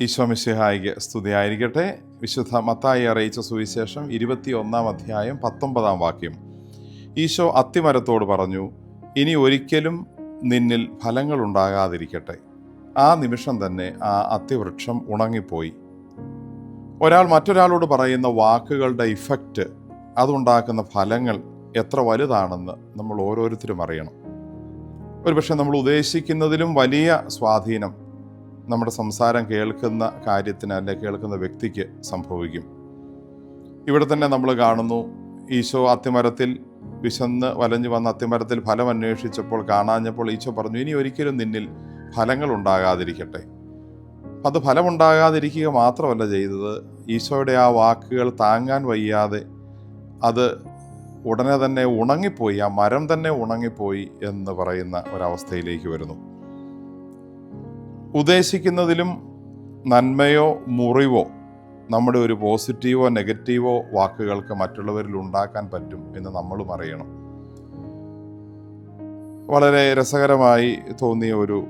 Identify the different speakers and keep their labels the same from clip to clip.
Speaker 1: ഈശോമിശിഹായിക്ക് സ്തുതിയായിരിക്കട്ടെ. വിശുദ്ധ മത്തായി അറിയിച്ച സുവിശേഷം ഇരുപത്തി ഒന്നാം അധ്യായം പത്തൊമ്പതാം വാക്യം. ഈശോ അത്തിമരത്തോട് പറഞ്ഞു ഇനി ഒരിക്കലും നിന്നിൽ ഫലങ്ങൾ ഉണ്ടാകാതിരിക്കട്ടെ. ആ നിമിഷം തന്നെ ആ അത്തിവൃക്ഷം ഉണങ്ങിപ്പോയി. ഒരാൾ മറ്റൊരാളോട് പറയുന്ന വാക്കുകളുടെ ഇഫക്റ്റ് അതുണ്ടാക്കുന്ന ഫലങ്ങൾ എത്ര വലുതാണെന്ന് നമ്മൾ ഓരോരുത്തരും അറിയണം. ഒരുപക്ഷെ നമ്മൾ ഉദ്ദേശിക്കുന്നതിലും വലിയ സ്വാധീനം നമ്മുടെ സംസാരം കേൾക്കുന്ന കാര്യത്തിന് അല്ലെ കേൾക്കുന്ന വ്യക്തിക്ക് സംഭവിക്കും. ഇവിടെ തന്നെ നമ്മൾ കാണുന്നു ഈശോ അത്തിമരത്തിൽ വിശന്ന് വലഞ്ഞു വന്ന അത്തിമരത്തിൽ ഫലം അന്വേഷിച്ചപ്പോൾ കാണാഞ്ഞപ്പോൾ ഈശോ പറഞ്ഞു ഇനി ഒരിക്കലും നിന്നിൽ ഫലങ്ങൾ ഉണ്ടാകാതിരിക്കട്ടെ. അത് ഫലമുണ്ടാകാതിരിക്കുക മാത്രമല്ല ചെയ്തത്. ഈശോയുടെ ആ വാക്കുകൾ താങ്ങാൻ വയ്യാതെ അത് ഉടനെ തന്നെ ഉണങ്ങിപ്പോയി ആ മരം തന്നെ ഉണങ്ങിപ്പോയി എന്ന് പറയുന്ന ഒരവസ്ഥയിലേക്ക് വരുന്നു. ഉദ്ദേശിക്കുന്നതിലും നന്മയോ മുറിവോ നമ്മുടെ ഒരു പോസിറ്റീവോ നെഗറ്റീവോ വാക്കുകൾക്ക് മറ്റുള്ളവരിൽ ഉണ്ടാക്കാൻ പറ്റും എന്ന് നമ്മളും അറിയണം. വളരെ രസകരമായി തോന്നിയ ഒരു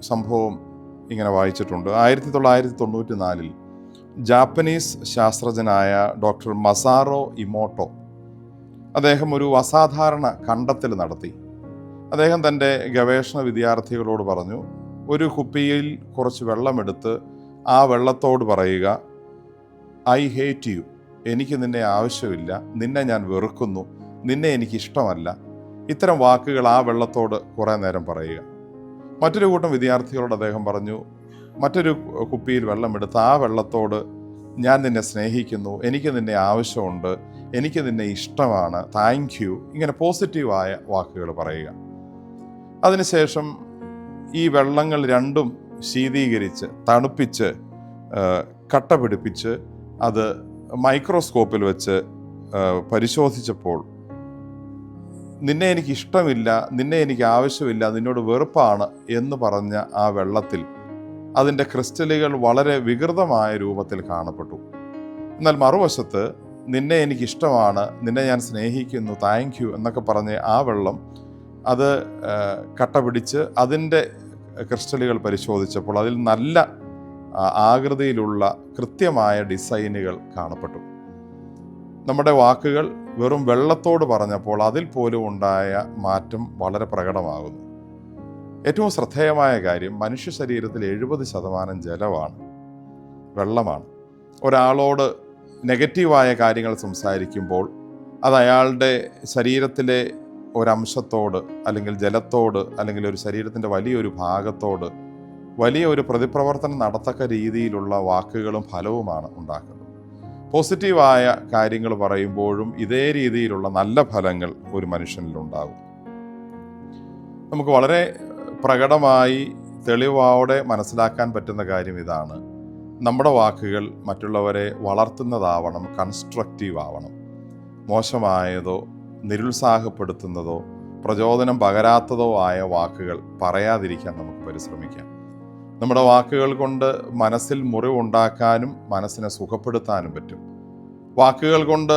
Speaker 1: സംഭവം ഇങ്ങനെ വായിച്ചിട്ടുണ്ട്. ആയിരത്തി തൊള്ളായിരത്തി തൊണ്ണൂറ്റി നാലിൽ ജാപ്പനീസ് ശാസ്ത്രജ്ഞനായ ഡോക്ടർ മസാറോ ഇമോട്ടോ അദ്ദേഹം ഒരു അസാധാരണ കണ്ടെത്തൽ നടത്തി. അദ്ദേഹം തന്റെ ഗവേഷണ വിദ്യാർത്ഥികളോട് പറഞ്ഞു ഒരു കുപ്പിയിൽ കുറച്ച് വെള്ളമെടുത്ത് ആ വെള്ളത്തോട് പറയുക ഐ ഹേറ്റ് യു. എനിക്ക് നിന്നെ ആവശ്യമില്ല. നിന്നെ ഞാൻ വെറുക്കുന്നു. നിന്നെ എനിക്കിഷ്ടമല്ല. ഇത്തരം വാക്കുകൾ ആ വെള്ളത്തോട് കുറേ നേരം പറയുക. മറ്റൊരു കൂട്ടം വിദ്യാർത്ഥികളോട് അദ്ദേഹം പറഞ്ഞു മറ്റൊരു കുപ്പിയിൽ വെള്ളമെടുത്ത് ആ വെള്ളത്തോട് ഞാൻ നിന്നെ സ്നേഹിക്കുന്നു. എനിക്ക് നിന്നെ ആവശ്യമുണ്ട്. എനിക്ക് നിന്നെ ഇഷ്ടമാണ്. Thank you. ഇങ്ങനെ പോസിറ്റീവായ വാക്കുകൾ പറയുക. അതിനുശേഷം ഈ വെള്ളങ്ങൾ രണ്ടും ശീതീകരിച്ച് തണുപ്പിച്ച് കട്ട പിടിപ്പിച്ച് അത് മൈക്രോസ്കോപ്പിൽ വെച്ച് പരിശോധിച്ചപ്പോൾ നിന്നെ എനിക്ക് ഇഷ്ടമില്ല നിന്നെ എനിക്ക് ആവശ്യമില്ല നിന്നോട് വെറുപ്പാണ് എന്ന് പറഞ്ഞ ആ വെള്ളത്തിൽ അതിന്റെ ക്രിസ്റ്റലുകൾ വളരെ വികൃതമായ രൂപത്തിൽ കാണപ്പെട്ടു. എന്നാൽ മറുവശത്ത് നിന്നെ എനിക്ക് ഇഷ്ടമാണ് നിന്നെ ഞാൻ സ്നേഹിക്കുന്നു താങ്ക് യു എന്നൊക്കെ പറഞ്ഞ് ആ വെള്ളം അത് കട്ട പിടിച്ച് അതിന്റെ ക്രിസ്റ്റലുകൾ പരിശോധിച്ചപ്പോൾ അതിൽ നല്ല ആകൃതിയിലുള്ള കൃത്യമായ ഡിസൈനുകൾ കാണപ്പെട്ടു. നമ്മുടെ വാക്കുകൾ വെറും വെള്ളത്തോട് പറഞ്ഞപ്പോൾ അതിൽ പോലും ഉണ്ടായ മാറ്റം വളരെ പ്രകടമാകുന്നു. ഏറ്റവും ശ്രദ്ധേയമായ കാര്യം മനുഷ്യ ശരീരത്തിൽ എഴുപത് ശതമാനം ജലമാണ് വെള്ളമാണ്. ഒരാളോട് നെഗറ്റീവായ കാര്യങ്ങൾ സംസാരിക്കുമ്പോൾ അത് അയാളുടെ ശരീരത്തിലെ ഒരംശത്തോട് അല്ലെങ്കിൽ ജലത്തോട് അല്ലെങ്കിൽ ഒരു ശരീരത്തിന്റെ വലിയൊരു ഭാഗത്തോട് വലിയ ഒരു പ്രതിപ്രവർത്തനം നടത്തക്ക രീതിയിലുള്ള വാക്കുകളും ഫലവുമാണ് ഉണ്ടാക്കുന്നത്. പോസിറ്റീവായ കാര്യങ്ങൾ പറയുമ്പോഴും ഇതേ രീതിയിലുള്ള നല്ല ഫലങ്ങൾ ഒരു മനുഷ്യനിലുണ്ടാകും നമുക്ക് വളരെ പ്രകടമായി തെളിവോടെ മനസ്സിലാക്കാൻ പറ്റുന്ന കാര്യം ഇതാണ്. നമ്മുടെ വാക്കുകൾ മറ്റുള്ളവരെ വളർത്തുന്നതാവണം കൺസ്ട്രക്റ്റീവ് ആവണം. മോശമായതോ നിരുത്സാഹപ്പെടുത്തുന്നതോ പ്രചോദനം പകരാത്തതോ ആയ വാക്കുകൾ പറയാതിരിക്കാൻ നമുക്ക് പരിശ്രമിക്കാം. നമ്മുടെ വാക്കുകൾ കൊണ്ട് മനസ്സിൽ മുറിവുണ്ടാക്കാനും മനസ്സിനെ സുഖപ്പെടുത്താനും പറ്റും. വാക്കുകൾ കൊണ്ട്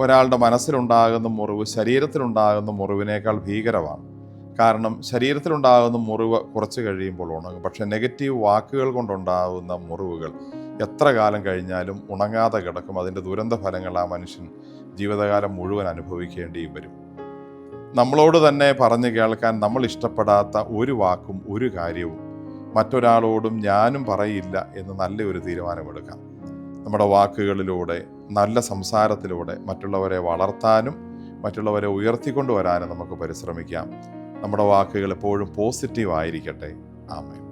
Speaker 1: ഒരാളുടെ മനസ്സിലുണ്ടാകുന്ന മുറിവ് ശരീരത്തിലുണ്ടാകുന്ന മുറിവിനേക്കാൾ ഭീകരമാണ്. കാരണം ശരീരത്തിലുണ്ടാകുന്ന മുറിവ് കുറച്ച് കഴിയുമ്പോൾ ഉണങ്ങും. പക്ഷേ നെഗറ്റീവ് വാക്കുകൾ കൊണ്ടുണ്ടാകുന്ന മുറിവുകൾ എത്ര കാലം കഴിഞ്ഞാലും ഉണങ്ങാതെ കിടക്കും. അതിന്റെ ദുരന്ത ഫലങ്ങൾ ആ മനുഷ്യൻ ജീവിതകാലം മുഴുവൻ അനുഭവിക്കേണ്ടിയും വരും. നമ്മളോട് തന്നെ പറഞ്ഞു കേൾക്കാൻ നമ്മൾ ഇഷ്ടപ്പെടാത്ത ഒരു വാക്കും ഒരു കാര്യവും മറ്റൊരാളോടും ഞാനും പറയില്ല എന്ന് നല്ലൊരു തീരുമാനമെടുക്കാം. നമ്മുടെ വാക്കുകളിലൂടെ നല്ല സംസാരത്തിലൂടെ മറ്റുള്ളവരെ വളർത്താനും മറ്റുള്ളവരെ ഉയർത്തിക്കൊണ്ടുവരാനും നമുക്ക് പരിശ്രമിക്കാം. നമ്മുടെ വാക്കുകൾ എപ്പോഴും പോസിറ്റീവ് ആയിരിക്കട്ടെ ആമേൻ.